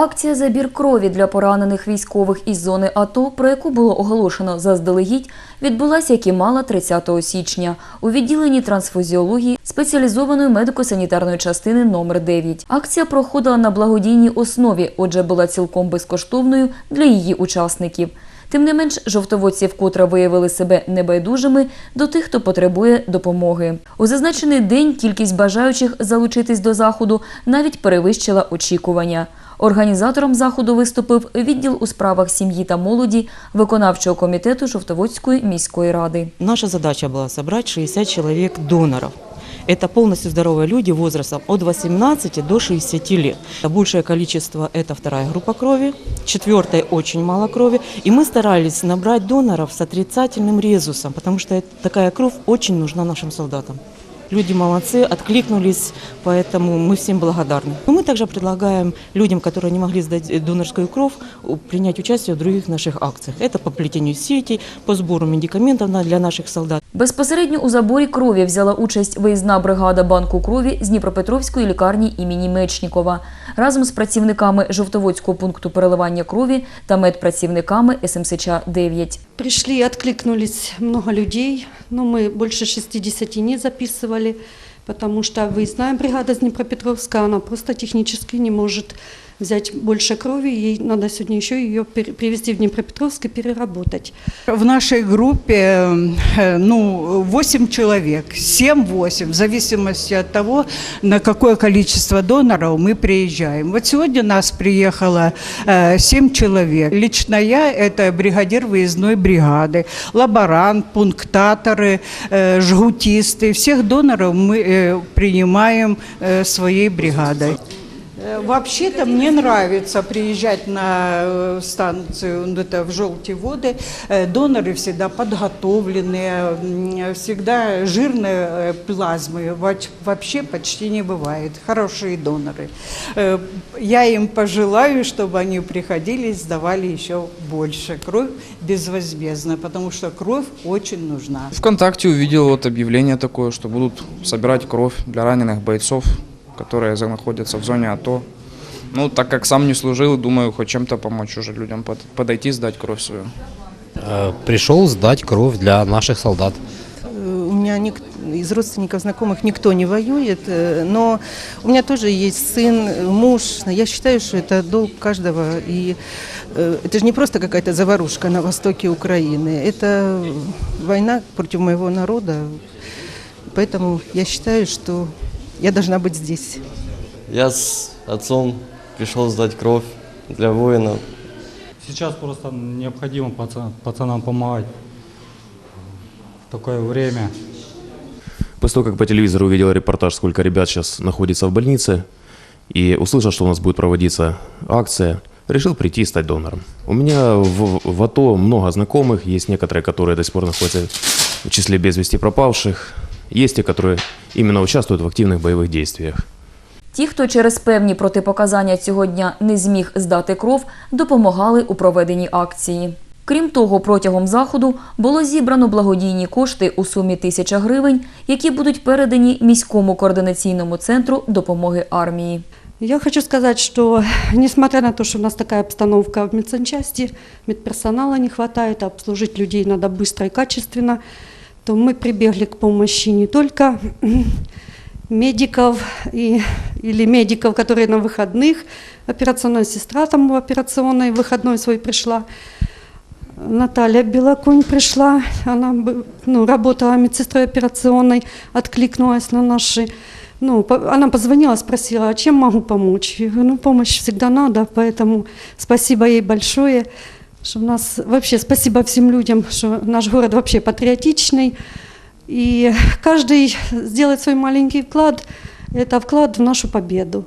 Акція Забір крові для поранених військових із зони АТО, про яку було оголошено заздалегідь, відбулася, як і мала 30 січня у відділенні трансфузіології спеціалізованої медико-санітарної частини номер 9 Акція проходила на благодійній основі, отже, була цілком безкоштовною для її учасників. Тим не менш, жовтоводці вкотре виявили себе небайдужими до тих, хто потребує допомоги. У зазначений день кількість бажаючих залучитись до заходу навіть перевищила очікування. Організатором заходу виступив відділ у справах сім'ї та молоді виконавчого комітету Жовтоводської міської ради. Наша задача была собрать 60 человек доноров. Это полностью здоровые люди возрастом от 18 до 60 лет. Большее количество – это вторая группа крови, четвертой очень мало крови. И мы старались набрать доноров с отрицательным резусом, потому что такая кровь очень нужна нашим солдатам. Люди молодцы, откликнулись, поэтому мы всем благодарны. Но мы также предлагаем людям, которые не могли сдать э, донорскую кровь, у- принять участие в других наших акциях. Это по плетению сетей, по сбору медикаментов на- для наших солдат. Безпосередньо у заборі крові взяла участь виїзна бригада банку крові з Дніпропетровської лікарні імені Мечнікова разом з працівниками Жовтоводського пункту переливання крові та медпрацівниками СМСЧ 9 Пришли, откликнулись много людей, но мы больше 60 не записывали, потому что выездная бригада с Днепропетровска, она просто технически не может взять больше крови, ей надо сегодня еще ее привезти в Днепропетровск и переработать. В нашей группе э, ну, 8 человек, 7-8, в зависимости от того, на какое количество доноров мы приезжаем. Вот сегодня нас приехало э, 7 человек. Лично я – это бригадир выездной бригады, лаборант, пунктаторы, э, жгутисты. Всех доноров мы э, принимаем э, своей бригадой. Э, Вообще-то мне нравится приезжать на э, станцию это в желтые воды. Э, Доноры всегда подготовленные, всегда жирные плазмы вообще почти не бывает. Хорошие доноры. Я им пожелаю, чтобы они приходили и сдавали еще больше кровь безвозмездно, потому что кровь очень нужна. ВКонтакте увидел вот объявление такое, что будут собирать кровь для раненых бойцов, которые находятся в зоне АТО. Ну, так как сам не служил, думаю, хоть чем-то помочь уже людям под- подойти, сдать кровь свою. Э, Пришел сдать кровь для наших солдат. Э, У меня ник- из родственников, знакомых никто не воюет, э, но у меня тоже есть сын, муж. Я считаю, что это долг каждого. И это же не просто какая-то заварушка на востоке Украины. Это война против моего народа. Поэтому я считаю, что я должна быть здесь. Я с отцом пришел сдать кровь для воинов. Сейчас просто необходимо пацан- пацанам помогать в такое время. После того, как по телевизору увидел репортаж, сколько ребят сейчас находится в больнице, и услышал, что у нас будет проводиться акция, решил прийти и стать донором. У меня в, в АТО много знакомых, есть некоторые, которые до сих пор находятся в числе без вести пропавших, есть те, которые именно участвуют в активных боевых действиях. Ті, хто через певні протипоказання цього дня не зміг здати кров, допомагали у проведенні акції. Крім того, протягом заходу було зібрано благодійні кошти у сумі тисяча гривень, які будуть передані міському координаційному центру допомоги армії. Я хочу сказать, что несмотря на то, что у нас такая обстановка в медсанчасти, медперсонала не хватает, а обслужить людей надо быстро и качественно, То мы прибегли к помощи не только медиков и, или медиков, которые на выходных, операционная сестра там в операционной выходной свой пришла, Наталья Белоконь пришла, она ну, работала медсестрой операционной, откликнулась на наши ну, она позвонила, спросила, а чем могу помочь? Я говорю, ну, помощь всегда надо, поэтому спасибо ей большое, что у нас вообще спасибо всем людям, что наш город вообще патриотичный, и каждый сделает свой маленький вклад, это вклад в нашу победу.